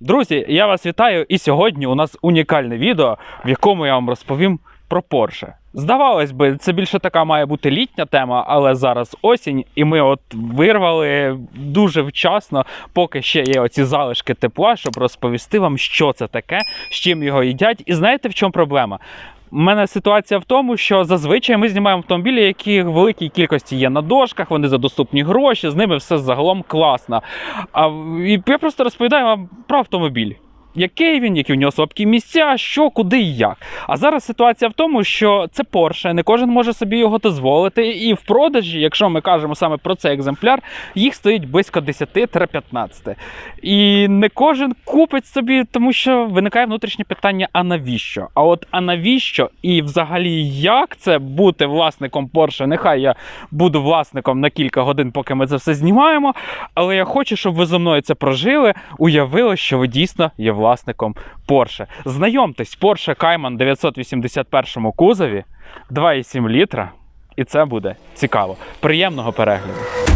Друзі, я вас вітаю, і сьогодні у нас унікальне відео, в якому я вам розповім про Порше. Здавалось би, це більше така має бути літня тема, але зараз осінь, і ми от вирвали дуже вчасно, поки ще є оці залишки тепла, щоб розповісти вам, що це таке, з чим його їдять. І знаєте, в чому проблема? У мене ситуація в тому, що зазвичай ми знімаємо автомобілі, які в великій кількості є на дошках, вони за доступні гроші, з ними все загалом класно. А і я просто розповідаю вам про автомобіль. Який він, які в нього слабкі місця, що, куди і як. А зараз ситуація в тому, що це Porsche, не кожен може собі його дозволити. І в продажі, якщо ми кажемо саме про цей екземпляр, їх стоїть близько 10-15. І не кожен купить собі, тому що виникає внутрішнє питання: а навіщо? А от а навіщо? І взагалі, як це бути власником Porsche? Нехай я буду власником на кілька годин, поки ми це все знімаємо. Але я хочу, щоб ви зо мною це прожили, уявили, що ви дійсно є власником Porsche. Знайомтесь, Porsche Cayman 981 кузові 2,7 літра. І це буде цікаво. Приємного перегляду.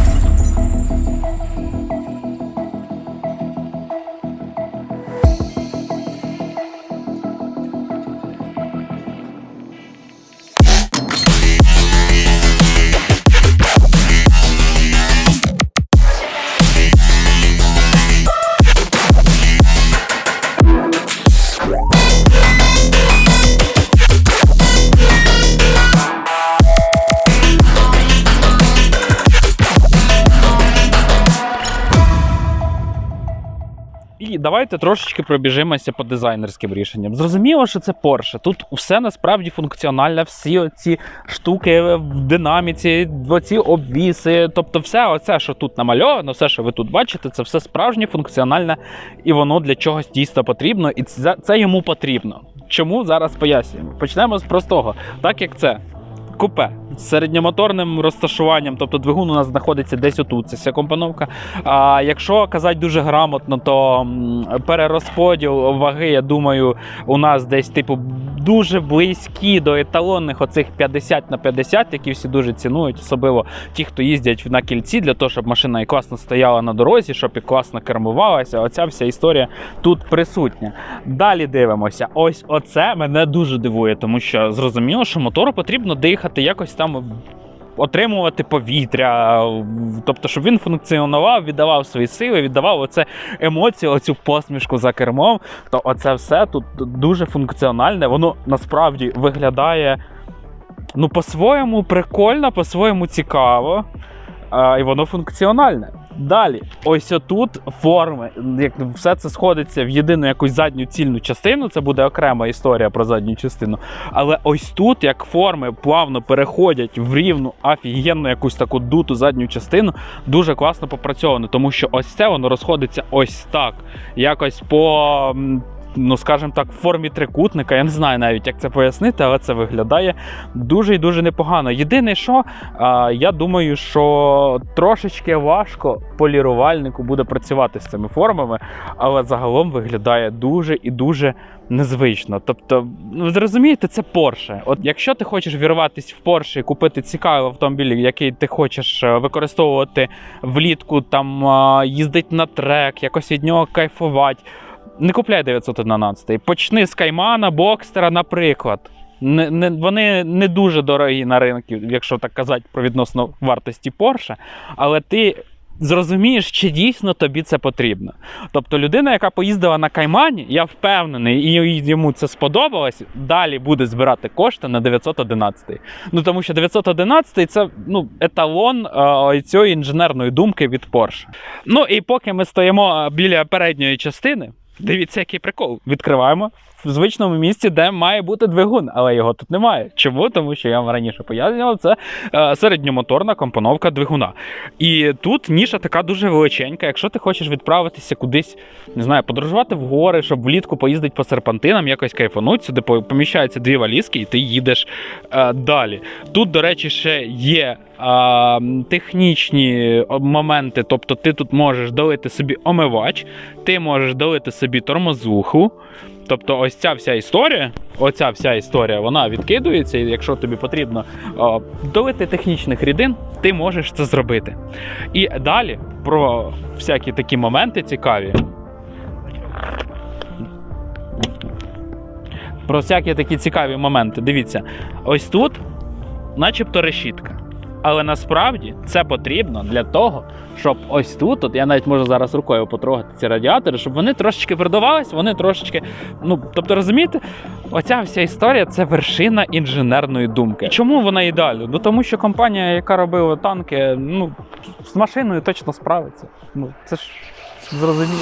Давайте трошечки пробіжимося по дизайнерським рішенням. Зрозуміло, що це Porsche. Тут все насправді функціональне, всі ці штуки в динаміці, оці обвіси. Тобто, все оце, що тут намальовано, все, що ви тут бачите, це все справжнє, функціональне, і воно для чогось дійсно потрібно, і це, це йому потрібно. Чому зараз пояснюємо? Почнемо з простого, так як це. Купе середньомоторним розташуванням, тобто двигун у нас знаходиться десь отут, це вся компоновка. А якщо казати дуже грамотно, то перерозподіл ваги, я думаю, у нас десь типу дуже близькі до еталонних оцих 50 на 50, які всі дуже цінують, особливо ті, хто їздять на кільці, для того, щоб машина і класно стояла на дорозі, щоб і класно кермувалася. Оця вся історія тут присутня. Далі дивимося. Ось оце мене дуже дивує, тому що зрозуміло, що мотору потрібно дихати якось там. Отримувати повітря, тобто, щоб він функціонував, віддавав свої сили, віддавав оце емоцію, оцю посмішку за кермом. То оце все тут дуже функціональне. Воно насправді виглядає ну, по-своєму прикольно, по-своєму цікаво. І воно функціональне. Далі, ось отут форми, як все це сходиться в єдину якусь задню цільну частину, це буде окрема історія про задню частину. Але ось тут, як форми плавно переходять в рівну офігенну якусь таку дуту задню частину, дуже класно попрацьовано, тому що ось це воно розходиться ось так. Якось по. Ну, скажімо так, в формі трикутника. Я не знаю навіть, як це пояснити, але це виглядає дуже і дуже непогано. Єдине, що я думаю, що трошечки важко полірувальнику буде працювати з цими формами, але загалом виглядає дуже і дуже незвично. Тобто, ну, ви зрозумієте, це Porsche. От якщо ти хочеш вірватися в Porsche і купити цікавий автомобіль, який ти хочеш е, використовувати влітку, там а, їздить на трек, якось від нього кайфувати. Не купляй 911. Почни з Каймана, Бокстера, наприклад. Не, не, вони не дуже дорогі на ринку, якщо так казати про відносно вартості Porsche, але ти зрозумієш, чи дійсно тобі це потрібно. Тобто людина, яка поїздила на Каймані, я впевнений, і йому це сподобалось, далі буде збирати кошти на 911. Ну тому що 911 це ну, еталон е, цієї інженерної думки від Porsche. Ну і поки ми стоїмо е, біля передньої частини. Дивіться, який прикол. Відкриваємо в звичному місці, де має бути двигун, але його тут немає. Чому? Тому що я вам раніше пояснював, це е, середньомоторна компоновка двигуна. І тут ніша така дуже величенька. Якщо ти хочеш відправитися кудись, не знаю, подорожувати в гори, щоб влітку поїздити по серпантинам, якось кайфануть, сюди поміщаються дві валізки, і ти їдеш е, далі. Тут, до речі, ще є технічні моменти, тобто ти тут можеш долити собі омивач, ти можеш долити собі тормозуху. Тобто, ось ця вся історія, оця вся історія, вона відкидується, і якщо тобі потрібно о, долити технічних рідин, ти можеш це зробити. І далі про всякі такі моменти цікаві. про всякі такі цікаві моменти. Дивіться, ось тут, начебто, решітка. Але насправді це потрібно для того, щоб ось тут, от я навіть можу зараз рукою потрогати ці радіатори, щоб вони трошечки продавались, вони трошечки. Ну, тобто, розумієте, оця вся історія це вершина інженерної думки. І чому вона ідеальна? Ну тому що компанія, яка робила танки, ну з машиною точно справиться. Ну це ж зрозуміло.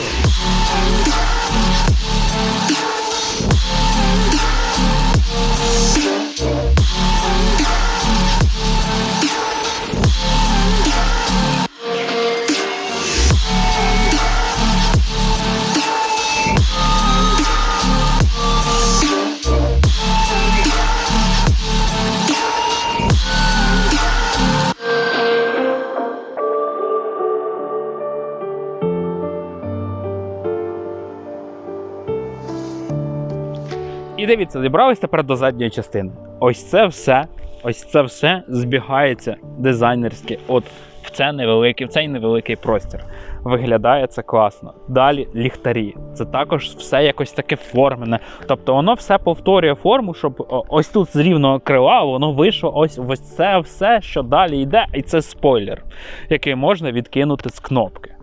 Дивіться, зібрались тепер до задньої частини. Ось це все, ось це все збігається дизайнерськи. От в це невеликий, в цей невеликий простір. Виглядає це класно. Далі ліхтарі. Це також все якось таке формене. Тобто воно все повторює форму, щоб ось тут з рівного крила воно вийшло ось ось це все, що далі йде, і це спойлер, який можна відкинути з кнопки.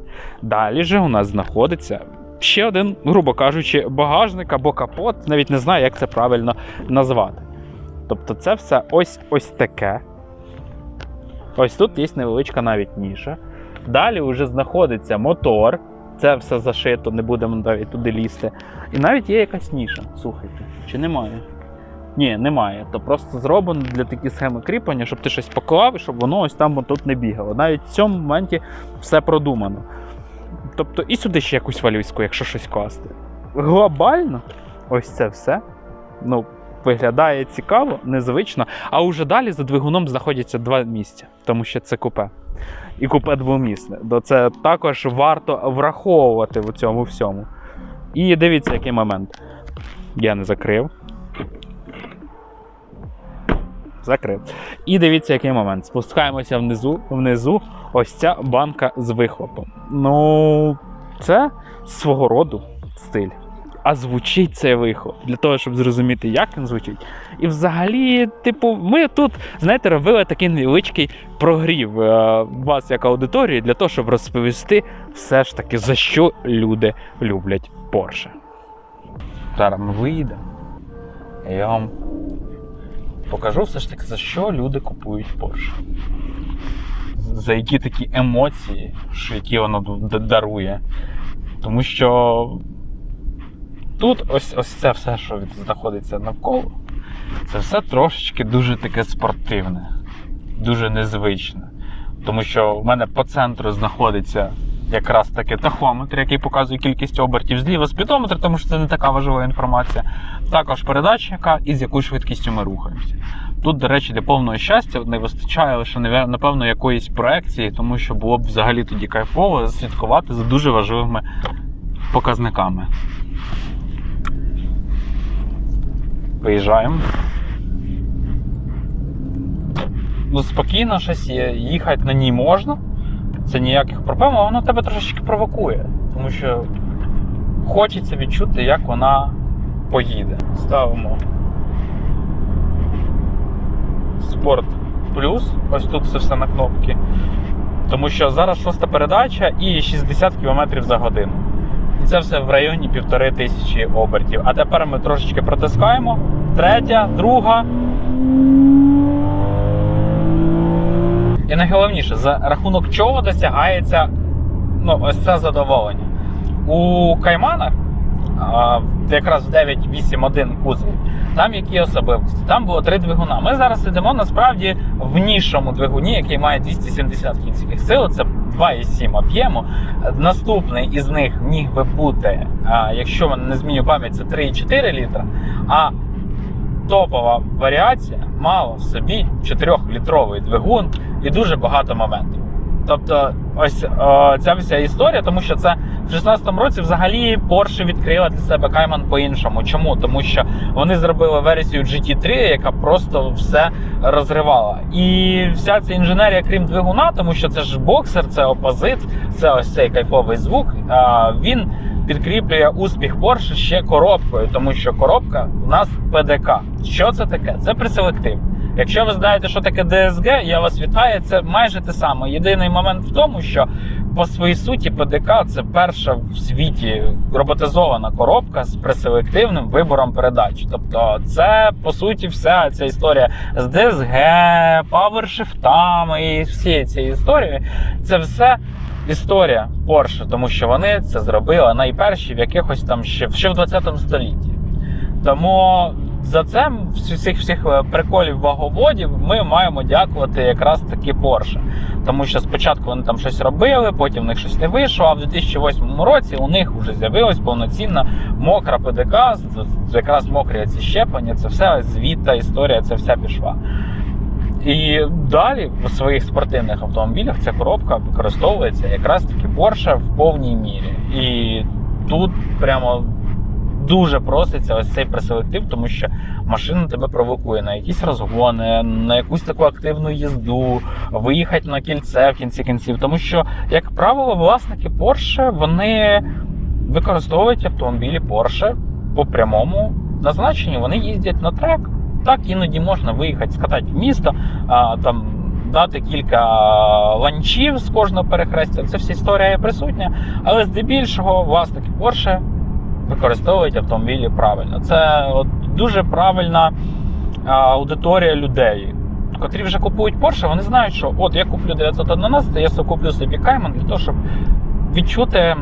Далі же у нас знаходиться ще один, грубо кажучи, багажник або капот, навіть не знаю, як це правильно назвати. Тобто, це все ось ось таке. Ось тут є невеличка навіть ніша. Далі вже знаходиться мотор. Це все зашито, не будемо навіть туди лізти. І навіть є якась ніша. Слухайте, чи немає? Ні, немає. То просто зроблено для таких схеми кріплення, щоб ти щось поклав і щоб воно ось там тут не бігало. Навіть в цьому моменті все продумано. Тобто і сюди ще якусь валюську, якщо щось класти. Глобально, ось це все. Ну, виглядає цікаво, незвично. А уже далі за двигуном знаходяться два місця, тому що це купе. І купе двомісне. Це також варто враховувати в цьому всьому. І дивіться, який момент. Я не закрив. Закрив. І дивіться, який момент. Спускаємося внизу, внизу ось ця банка з вихлопом. Ну, це свого роду стиль. А звучить цей вихлоп для того, щоб зрозуміти, як він звучить. І взагалі, типу, ми тут, знаєте, робили такий невеличкий прогрів е, вас як аудиторії для того, щоб розповісти все ж таки, за що люди люблять Porsche. Зараз ми вийдемо. Я вам покажу все ж таки, за що люди купують Porsche. За які такі емоції, які воно дарує. Тому що тут ось, ось це все, що знаходиться навколо, це все трошечки дуже таке спортивне, дуже незвичне. Тому що в мене по центру знаходиться якраз таки тахометр, який показує кількість обертів, зліва спідометр, тому що це не така важлива інформація. Також передатчика і з якою швидкістю ми рухаємося. Тут, до речі, для повного щастя не вистачає лише напевно якоїсь проекції, тому що було б взагалі тоді кайфово слідкувати за дуже важливими показниками. Виїжджаємо. Ну, спокійно щось є, їхати на ній можна. Це ніяких проблем, але воно тебе трошечки провокує. Тому що хочеться відчути, як вона поїде. Ставимо Спорт плюс. Ось тут це все на кнопки. Тому що зараз шоста передача і 60 км за годину. І це все в районі півтори тисячі обертів. А тепер ми трошечки протискаємо. Третя, друга. І найголовніше, за рахунок чого досягається ну, ось це задоволення. У кайманах, якраз в 981 кузові, там які особливості? Там було три двигуна. Ми зараз сидимо насправді в нішому двигуні, який має 270 кінських сил. Це 2,7 об'єму. Наступний із них міг би бути, якщо не змінюю пам'ять, це 3,4 літра. А топова варіація мала в собі 4-літровий двигун і дуже багато моментів. Тобто, ось о, ця вся історія, тому що це в 16-му році взагалі Porsche відкрила для себе Cayman по-іншому. Чому? Тому що вони зробили версію GT3, яка просто все розривала. І вся ця інженерія, крім двигуна, тому що це ж боксер, це опозит, це ось цей кайфовий звук. А, він підкріплює успіх Porsche ще коробкою, тому що коробка у нас ПДК. Що це таке? Це преселектив. Якщо ви знаєте, що таке DSG, я вас вітаю. Це майже те саме. Єдиний момент в тому, що по своїй суті ПДК це перша в світі роботизована коробка з преселективним вибором передач. Тобто, це по суті вся ця історія з DSG, павершифтами і всі ці історії. Це все історія Porsche, тому що вони це зробили найперші в якихось там ще, ще в 20 столітті. Тому за це всіх всіх е, приколів ваговодів ми маємо дякувати якраз таки Porsche. Тому що спочатку вони там щось робили, потім в них щось не вийшло. А в 2008 році у них вже з'явилась повноцінна мокра ПДК, якраз мокрі ці щеплення, це все звідта історія, це вся пішла. І далі в своїх спортивних автомобілях ця коробка використовується якраз таки Porsche в повній мірі. І тут прямо дуже проситься ось цей преселектив, тому що машина тебе провокує на якісь розгони, на якусь таку активну їзду, виїхати на кільце в кінці кінців. Тому що, як правило, власники Porsche вони використовують автомобілі Porsche по прямому назначенню. Вони їздять на трек. Так, іноді можна виїхати, скатати в місто, а, там дати кілька ланчів з кожного перехрестя. Це вся історія є присутня. Але здебільшого власники Porsche використовують автомобілі правильно. Це от дуже правильна а, аудиторія людей. Котрі вже купують Porsche, вони знають, що от я куплю 911, я куплю собі Cayman для того, щоб відчути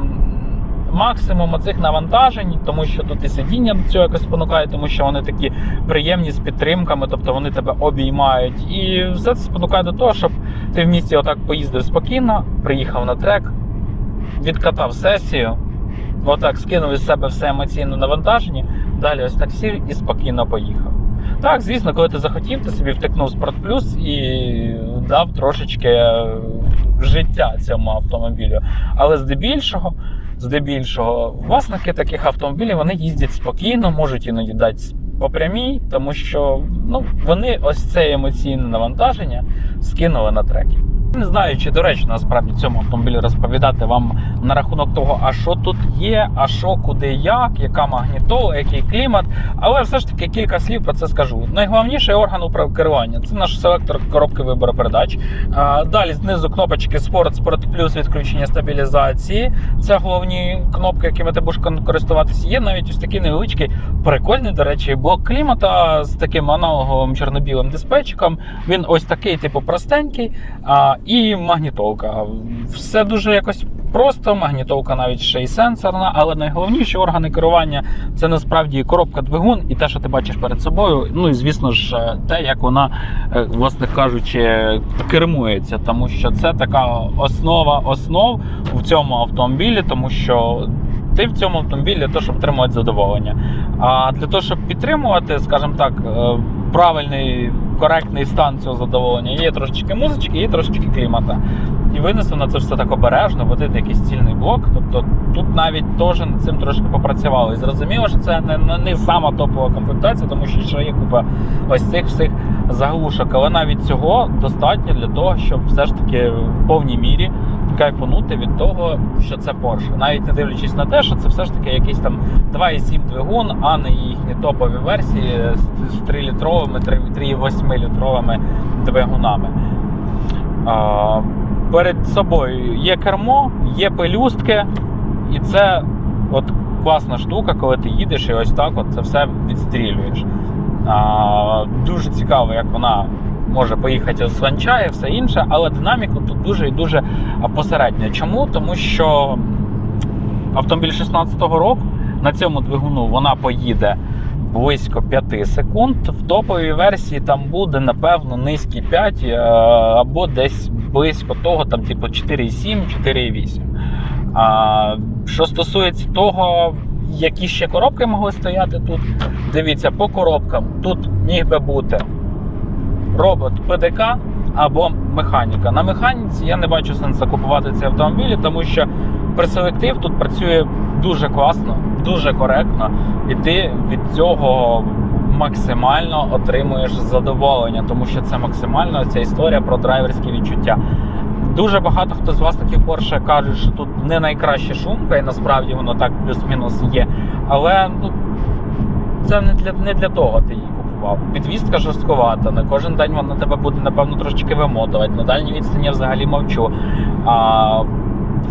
максимум оцих навантажень, тому що тут і сидіння до цього якось спонукає, тому що вони такі приємні з підтримками, тобто вони тебе обіймають. І все це спонукає до того, щоб ти в місті отак поїздив спокійно, приїхав на трек, відкатав сесію, отак скинув із себе все емоційне навантаження, далі ось так сів і спокійно поїхав. Так, звісно, коли ти захотів, ти собі втикнув Спорт Плюс і дав трошечки е, життя цьому автомобілю. Але здебільшого, здебільшого, власники таких автомобілів вони їздять спокійно, можуть іноді дати по прямій, тому що ну, вони ось це емоційне навантаження скинули на треки. Не знаю, чи доречно насправді цьому автомобілі розповідати вам на рахунок того, а що тут є, а що, куди, як, яка магнітола, який клімат. Але все ж таки кілька слів про це скажу. Найголовніший орган управ керування це наш селектор коробки вибору передач. Далі знизу кнопочки Sport, Sport Plus, відключення стабілізації. Це головні кнопки, якими ти будеш користуватися. Є навіть ось такий невеличкий, прикольний, до речі, блок клімата з таким аналоговим чорно-білим диспетчиком. Він ось такий, типу, простенький. І магнітолка. Все дуже якось просто. Магнітолка навіть ще й сенсорна, але найголовніші органи керування це насправді коробка двигун і те, що ти бачиш перед собою. Ну і звісно ж, е, те, як вона, е, власне кажучи, кермується, тому що це така основа основ в цьому автомобілі, тому що. Ти в цьому автомобілі для того, щоб отримувати задоволення. А для того, щоб підтримувати, скажімо так, е, правильний, коректний стан цього задоволення, є трошечки музички, є трошечки клімата. І винесено це все так обережно в один якийсь цільний блок. Тобто тут навіть теж над цим трошки попрацювали. І зрозуміло, що це не, не сама топова комплектація, тому що ще є купа ось цих всіх заглушок. Але навіть цього достатньо для того, щоб все ж таки в повній мірі кайфанути від того, що це Porsche. Навіть не дивлячись на те, що це все ж таки якийсь там 2,7 двигун, а не їхні топові версії з 3-літровими, 3,8-літровими двигунами. А, перед собою є кермо, є пелюстки, і це от класна штука, коли ти їдеш і ось так от це все відстрілюєш. А, дуже цікаво, як вона може поїхати з ланча і все інше, але динаміка тут дуже і дуже посередня. Чому? Тому що автомобіль 16-го року на цьому двигуну вона поїде близько 5 секунд. В топовій версії там буде, напевно, низькі 5 е, або десь близько того, там, типу 4,7, 4,8. А, що стосується того, які ще коробки могли стояти тут, дивіться, по коробкам тут міг би бути робот ПДК або механіка. На механіці я не бачу сенсу купувати ці автомобілі, тому що преселектив тут працює дуже класно, дуже коректно, і ти від цього максимально отримуєш задоволення, тому що це максимально ця історія про драйверські відчуття. Дуже багато хто з власників Porsche кажуть, що тут не найкраща шумка, і насправді воно так плюс-мінус є. Але ну, це не для, не для того ти її купував. Підвістка жорстковата. На кожен день вона тебе буде, напевно, трошечки вимотувати. На дальній відстані я взагалі мовчу. А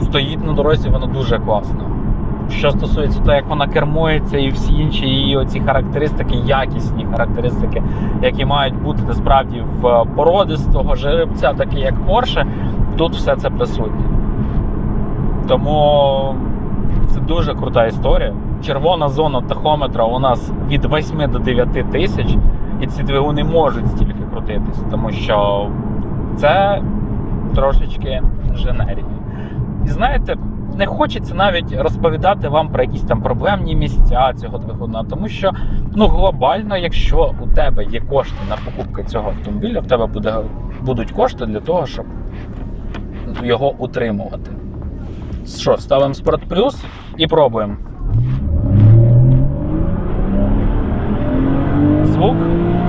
стоїть на дорозі воно дуже класно. Що стосується того, як вона кермується, і всі інші її оці характеристики, якісні характеристики, які мають бути насправді в породистого жеребця, такі як Porsche, тут все це присутнє. Тому це дуже крута історія. Червона зона тахометра у нас від 8 до 9 тисяч, і ці двигуни можуть стільки крутитись, тому що це трошечки інженерії. І знаєте, не хочеться навіть розповідати вам про якісь там проблемні місця цього двигуна, тому що ну глобально, якщо у тебе є кошти на покупку цього автомобіля, в тебе буде, будуть кошти для того, щоб його утримувати. Що, ставимо Sport Plus і пробуємо.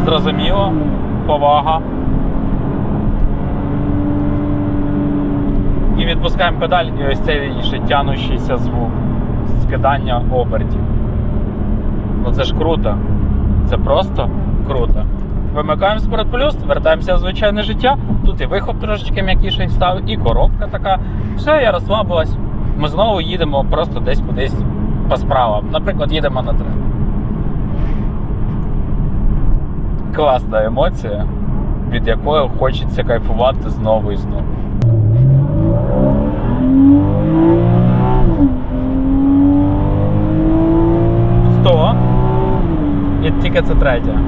Зрозуміло, повага. І відпускаємо педаль, і ось цей ще тянущийся звук скидання обертів. Ну це ж круто. Це просто круто. Вимикаємо Sport Plus, вертаємося в звичайне життя. Тут і вихоп трошечки м'якіший став, і коробка така. Все, я розслабилась. Ми знову їдемо просто десь кудись по справам. Наприклад, їдемо на трек. Класна емоція, від якої хочеться кайфувати знову і знову. Сто. І тільки це третя.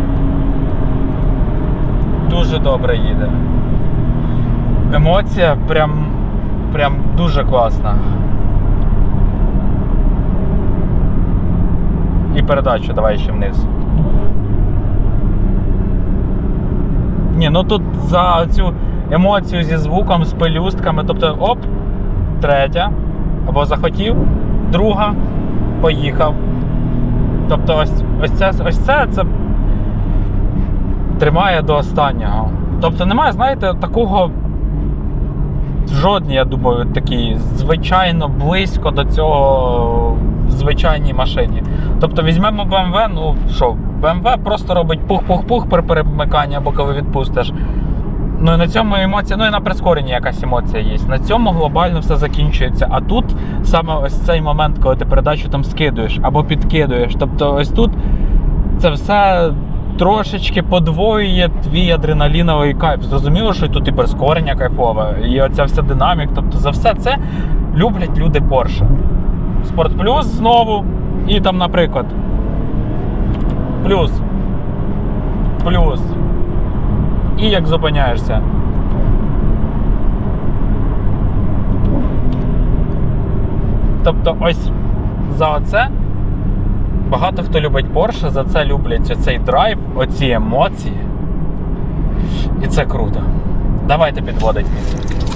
Дуже добре їде. Емоція прям, прям дуже класна. І передачу давай ще вниз. Ні, ну тут за цю емоцію зі звуком, з пелюстками, тобто оп, третя, або захотів, друга, поїхав. Тобто ось, ось це, ось це, це тримає до останнього. Тобто немає, знаєте, такого. Жодні, я думаю, такі звичайно близько до цього в звичайній машині. Тобто візьмемо BMW, ну що, BMW просто робить пух-пух-пух при перемиканні або коли відпустиш. Ну і на цьому емоція, ну і на прискоренні якась емоція є. На цьому глобально все закінчується. А тут саме ось цей момент, коли ти передачу там скидуєш або підкидуєш. Тобто ось тут це все трошечки подвоює твій адреналіновий кайф. Зрозуміло, що тут і прискорення кайфове, і оця вся динамік. Тобто за все це люблять люди Porsche. Спорт плюс знову. І там, наприклад. Плюс. Плюс. І як зупиняєшся. Тобто, ось за оце багато хто любить Porsche, за це люблять оцей драйв, оці емоції. І це круто. Давайте підводить підсумки.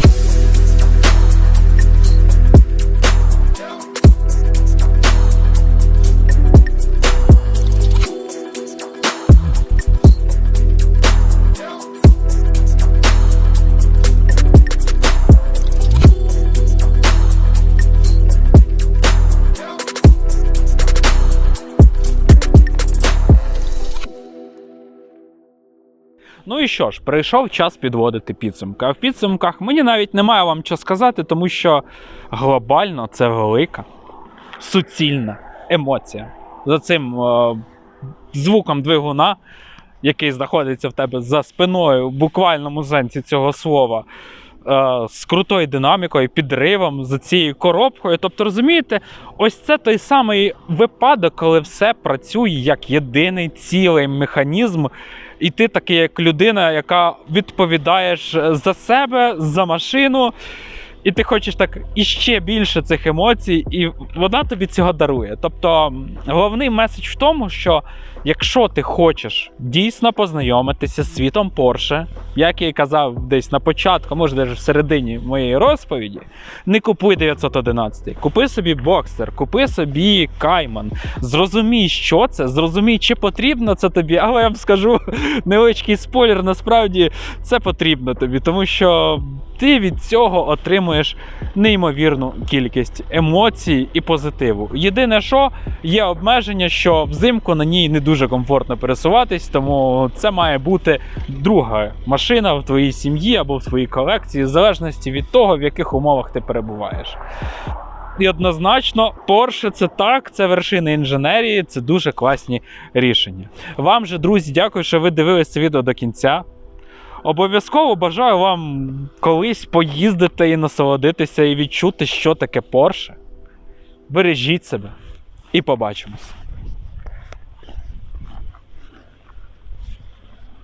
Що ж, прийшов час підводити підсумки. А в підсумках мені навіть немає вам що сказати, тому що глобально це велика, суцільна емоція. За цим е, звуком двигуна, який знаходиться в тебе за спиною, в буквальному сенсі цього слова. Е, З крутою динамікою, підривом, за цією коробкою. Тобто, розумієте, ось це той самий випадок, коли все працює як єдиний цілий механізм, і ти такий, як людина, яка відповідаєш за себе, за машину, і ти хочеш так іще більше цих емоцій, і вона тобі цього дарує. Тобто, головний меседж в тому, що якщо ти хочеш дійсно познайомитися з світом Porsche, як я і казав десь на початку, може навіть в середині моєї розповіді, не купуй 911, купи собі боксер, купи собі кайман. Зрозумій, що це, зрозумій, чи потрібно це тобі, але я вам скажу невеличкий спойлер, насправді це потрібно тобі, тому що ти від цього отримуєш неймовірну кількість емоцій і позитиву. Єдине, що є обмеження, що взимку на ній не дуже комфортно пересуватись, тому це має бути друга машина в твоїй сім'ї або в твоїй колекції, в залежності від того, в яких умовах ти перебуваєш. І однозначно, Porsche це так, це вершина інженерії, це дуже класні рішення. Вам же, друзі, дякую, що ви дивились це відео до кінця. Обов'язково бажаю вам колись поїздити і насолодитися, і відчути, що таке Порше. Бережіть себе і побачимось.